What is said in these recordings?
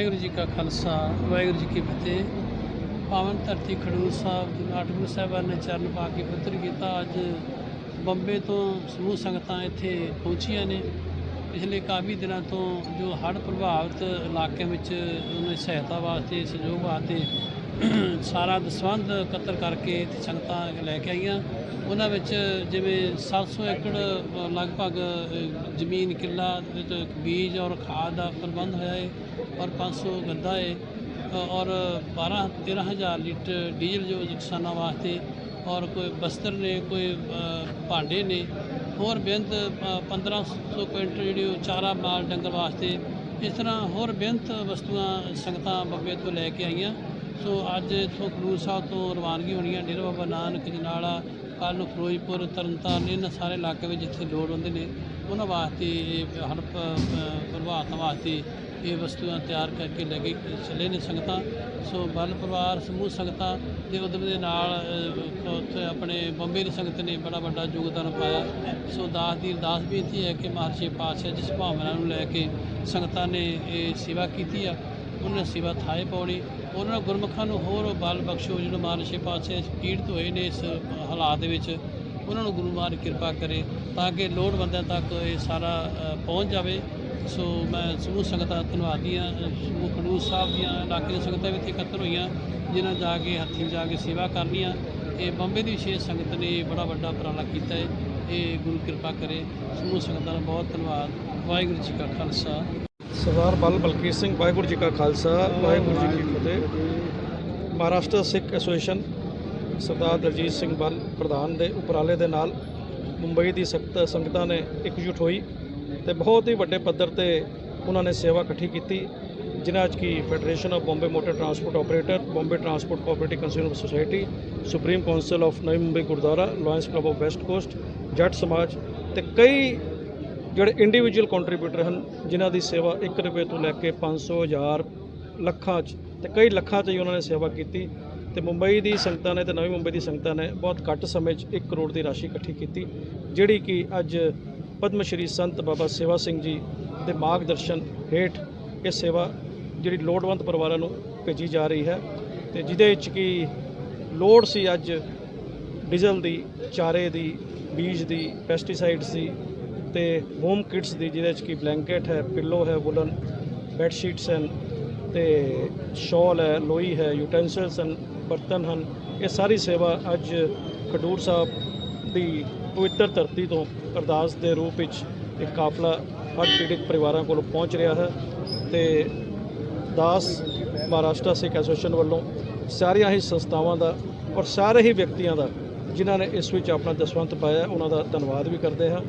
ਵਾਹਿਗੁਰੂ ਜੀ ਕਾ ਖਾਲਸਾ, ਵਾਹਿਗੁਰੂ ਜੀ ਕੀ ਫਤਿਹ। ਪਾਵਨ ਧਰਤੀ ਖਡੂਰ ਸਾਹਿਬ ਦੇ ਗੁਰੂ ਸਾਹਿਬਾਨ ਨੇ ਚਰਨ ਪਾ ਕੇ ਪਵਿੱਤਰ ਕੀਤਾ। ਅੱਜ ਬੰਬੇ ਤੋਂ ਸਮੂਹ ਸੰਗਤਾਂ ਇੱਥੇ ਪਹੁੰਚੀਆਂ ਨੇ। ਪਿਛਲੇ ਕਾਫੀ ਦਿਨਾਂ ਤੋਂ ਜੋ ਹੜ੍ਹ ਪ੍ਰਭਾਵਿਤ ਇਲਾਕਿਆਂ ਵਿੱਚ ਉਹਨਾਂ ਦੀ ਸਹਾਇਤਾ ਵਾਸਤੇ, ਸਹਿਯੋਗ ਵਾਸਤੇ ਸਾਰਾ ਦਸਵੰਧ ਇਕੱਤਰ ਕਰਕੇ ਇੱਥੇ ਸੰਗਤਾਂ ਲੈ ਕੇ ਆਈਆਂ। ਉਹਨਾਂ ਵਿੱਚ ਜਿਵੇਂ 700 ਏਕੜ ਲਗਭਗ ਜ਼ਮੀਨ ਕਿੱਲਾ ਵਿੱਚ ਬੀਜ ਔਰ ਖਾਦ ਦਾ ਪ੍ਰਬੰਧ ਹੋਇਆ ਹੈ ਔਰ 500 ਗੱਦਾ ਹੈ ਅ, ਔਰ 12 13000 ਲੀਟਰ ਡੀਜ਼ਲ ਜੋ ਕਿਸਾਨਾਂ ਵਾਸਤੇ ਔਰ ਕੋਈ ਬਸਤਰ ਨੇ ਕੋਈ ਭਾਂਡੇ ਨੇ ਹੋਰ ਬੇਅੰਤ ਅ, 1500 ਕੁਇੰਟਲ ਜਿਹੜੀ ਉਹ ਚਾਰਾ ਮਾਲ ਡੰਗਰ ਵਾਸਤੇ ਇਸ ਤਰ੍ਹਾਂ ਹੋਰ ਬੇਅੰਤ ਵਸਤੂਆਂ ਸੰਗਤਾਂ ਬੱਬੇ ਤੋਂ ਲੈ ਕੇ ਆਈਆਂ। ਸੋ ਅੱਜ ਇੱਥੋਂ ਖਡੂਰ ਸਾਹਿਬ ਤੋਂ ਰਵਾਨਗੀ ਹੋਣੀ ਹੈ। ਡੇਰਾ ਬਾਬਾ ਨਾਨਕ ਜਨਾਲਾ, ਕੱਲ੍ਹ ਨੂੰ ਫਿਰੋਜ਼ਪੁਰ, ਤਰਨਤਾਰਨ, ਇਹਨਾਂ ਸਾਰੇ ਇਲਾਕੇ ਵਿੱਚ ਜਿੱਥੇ ਲੋੜ ਹੁੰਦੇ ਨੇ। ਉਹਨਾਂ ਵਾਸਤੇ ਇਹ ਹੜ੍ਹ ਪ- ਵਾਸਤੇ ਇਹ ਵਸਤੂਆਂ ਤਿਆਰ ਕਰਕੇ ਲੈ ਕੇ ਚੱਲੇ ਨੇ ਸੰਗਤਾਂ। ਸੋ ਬਲ ਪਰਿਵਾਰ, ਸਮੂਹ ਸੰਗਤਾਂ ਦੇ ਉਦਮ ਦੇ ਨਾਲ ਉੱਥੇ ਆਪਣੇ ਬੰਬੇ ਦੀ ਸੰਗਤ ਨੇ ਬੜਾ ਵੱਡਾ ਯੋਗਦਾਨ ਪਾਇਆ। ਸੋ ਦਾਸ ਦੀ ਅਰਦਾਸ ਵੀ ਇੱਥੇ ਹੈ ਕਿ ਮਹਾਰਾਜ ਪਾਤਸ਼ਾਹ, ਜਿਸ ਭਾਵਨਾ ਨੂੰ ਲੈ ਕੇ ਸੰਗਤਾਂ ਨੇ ਇਹ ਸੇਵਾ ਕੀਤੀ ਆ। ਉਹਨਾਂ ਸੇਵਾ ਥਾਏ ਪਾਉਣੀ, ਉਹਨਾਂ ਨੂੰ ਗੁਰਮੁਖਾਂ ਨੂੰ ਹੋਰ ਬਲ ਬਖਸ਼ੋ, ਜਿਹੜੇ ਮਹਾਰਾਜ ਪਾਤਸ਼ਾਹ ਪੀੜਤ ਹੋਏ ਨੇ ਇਸ ਹਾਲਾਤ ਦੇ ਵਿੱਚ, ਉਹਨਾਂ ਨੂੰ ਗੁਰੂ ਮਹਾਰਾਜ ਕਿਰਪਾ ਕਰੇ ਤਾਂ ਕਿ ਲੋੜਵੰਦਾਂ ਤੱਕ ਇਹ ਸਾਰਾ ਪਹੁੰਚ ਜਾਵੇ। ਸੋ ਮੈਂ ਸਮੂਹ ਸੰਗਤਾਂ ਦਾ ਧੰਨਵਾਦੀ ਹਾਂ, ਸਮੂਹ ਖਡੂਰ ਸਾਹਿਬ ਦੀਆਂ ਇਲਾਕੇ ਦੀਆਂ ਸੰਗਤਾਂ ਵੀ ਇੱਥੇ ਇਕੱਤਰ ਹੋਈਆਂ, ਜਿਨ੍ਹਾਂ ਜਾ ਕੇ ਹੱਥੀਂ ਜਾ ਕੇ ਸੇਵਾ ਕਰਨੀ ਆ। ਇਹ ਬੰਬੇ ਦੀ ਵਿਸ਼ੇਸ਼ ਸੰਗਤ ਨੇ ਬੜਾ ਵੱਡਾ ਉਪਰਾਲਾ ਕੀਤਾ ਹੈ। ਇਹ ਗੁਰੂ ਕਿਰਪਾ ਕਰੇ। ਸਮੂਹ ਸੰਗਤਾਂ ਦਾ ਬਹੁਤ ਧੰਨਵਾਦ। ਵਾਹਿਗੁਰੂ ਜੀ ਕਾ ਖਾਲਸਾ। ਸਰਦਾਰ ਬਲ ਬਲਕੀਰ ਸਿੰਘ, ਵਾਹਿਗੁਰੂ ਜੀ ਕਾ ਖਾਲਸਾ, ਵਾਹਿਗੁਰੂ ਜੀ ਕੀ ਫਤਿਹ। ਮਹਾਰਾਸ਼ਟਰ ਸਿੱਖ ਐਸੋਸੀਏਸ਼ਨ ਸਰਦਾਰ ਦਲਜੀਤ ਸਿੰਘ ਬਲ ਪ੍ਰਧਾਨ ਦੇ ਉਪਰਾਲੇ ਦੇ ਨਾਲ ਮੁੰਬਈ ਦੀ ਸਖਤ ਸੰਗਤਾਂ ਨੇ ਇਕਜੁੱਟ ਹੋਈ ਤੇ ਬਹੁਤ ਹੀ ਵੱਡੇ ਪੱਧਰ ਤੇ ਉਹਨਾਂ ਨੇ ਸੇਵਾ ਇਕੱਠੀ ਕੀਤੀ, ਜਿਨ੍ਹਾਂ 'ਚ ਕੀ federation of Bombay motor transport operator Bombay transport cooperative consumer society supreme council of Navi Mumbai Gurdwara lions club of west coast Jatt Samaj ਤੇ ਕਈ ਜਿਹੜੇ ਇੰਡੀਵਿਜੂਅਲ ਕੰਟਰੀਬਿਊਟਰ ਹਨ, ਜਿਨ੍ਹਾਂ ਦੀ ਸੇਵਾ 1 ਰੁਪਏ ਤੋਂ ਲੈ ਕੇ 500 ਹਜ਼ਾਰ ਲੱਖਾਂ 'ਚ ਤੇ ਕਈ ਲੱਖਾਂ 'ਚ ਹੀ ਉਹਨਾਂ ਨੇ ਸੇਵਾ ਕੀਤੀ ਤੇ ਮੁੰਬਈ ਦੀ ਸੰਗਤਾਂ ਨੇ ਤੇ ਨਵੀਂ ਮੁੰਬਈ ਦੀ ਸੰਗਤਾਂ ਨੇ ਬਹੁਤ ਘੱਟ ਸਮੇਂ 'ਚ 1 ਕਰੋੜ ਦੀ ਰਾਸ਼ੀ ਇਕੱਠੀ ਕੀਤੀ, ਜਿਹੜੀ ਕਿ ਅੱਜ ਪਦਮ ਸ਼੍ਰੀ ਸੰਤ ਬਾਬਾ ਸੇਵਾ ਸਿੰਘ ਜੀ ਦੇ ਮਾਰਗਦਰਸ਼ਨ ਹੇਠ ਇਹ ਸੇਵਾ ਜਿਹੜੀ ਲੋੜਵੰਦ ਪਰਿਵਾਰਾਂ ਨੂੰ ਭੇਜੀ ਜਾ ਰਹੀ ਹੈ ਤੇ ਜਿਹਦੇ ਵਿੱਚ ਕਿ ਲੋੜ ਸੀ ਅੱਜ ਡੀਜ਼ਲ ਦੀ, ਚਾਰੇ ਦੀ, ਬੀਜ ਦੀ ਪੈਸਟੀਸਾਈਡਸ ਦੀ ਤੇ ਹੋਮ ਕਿਟਸ ਦੀ ਜਿਹਦੇ 'ਚ ਕਿ ਬਲੈਂਕਟ ਹੈ ਪਿੱਲੋ ਹੈ ਵੁਲਨ ਬੈੱਡ ਸ਼ੀਟਸ ਹਨ ਤੇ ਸ਼ਾਲ ਹੈ, ਲੋਈ ਹੈ ਯੂਟੈਂਸਿਲਸ ਹਨ, ਬਰਤਨ ਹਨ। ਇਹ ਸਾਰੀ ਸੇਵਾ ਅੱਜ ਖਡੂਰ ਸਾਹਿਬ ਦੀ ਪਵਿੱਤਰ ਧਰਤੀ ਤੋਂ ਅਰਦਾਸ ਦੇ ਰੂਪ ਵਿੱਚ ਇੱਕ ਕਾਫਲਾ ਹਰ ਪੀੜਿਤ ਪਰਿਵਾਰਾਂ ਕੋਲ ਪਹੁੰਚ ਰਿਹਾ ਹੈ ਤੇ ਦਾਸ ਮਹਾਰਾਸ਼ਟਰ ਸਿੱਖ ਐਸੋਸੀਏਸ਼ਨ ਵੱਲੋਂ ਸਾਰੀਆਂ ਹੀ ਸੰਸਥਾਵਾਂ ਦਾ ਔਰ ਸਾਰੇ ਹੀ ਵਿਅਕਤੀਆਂ ਦਾ ਜਿਨ੍ਹਾਂ ਨੇ ਇਸ ਵਿੱਚ ਆਪਣਾ ਦਸਵੰਤ ਪਾਇਆ, ਉਹਨਾਂ ਦਾ ਧੰਨਵਾਦ ਵੀ ਕਰਦੇ ਹਾਂ।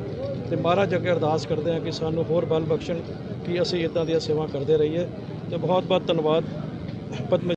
ਤੇ ਮਹਾਰਾਜ ਅੱਗੇ ਅਰਦਾਸ ਕਰਦੇ ਹਾਂ ਕਿ ਸਾਨੂੰ ਹੋਰ ਬਲ ਬਖਸ਼ਣ ਕਿ ਅਸੀਂ ਇਦਾਂ ਦੀਆਂ ਸੇਵਾ ਕਰਦੇ ਰਹੀਏ। ਤੇ ਬਹੁਤ ਬਹੁਤ ਧੰਨਵਾਦ। ਪਦਮ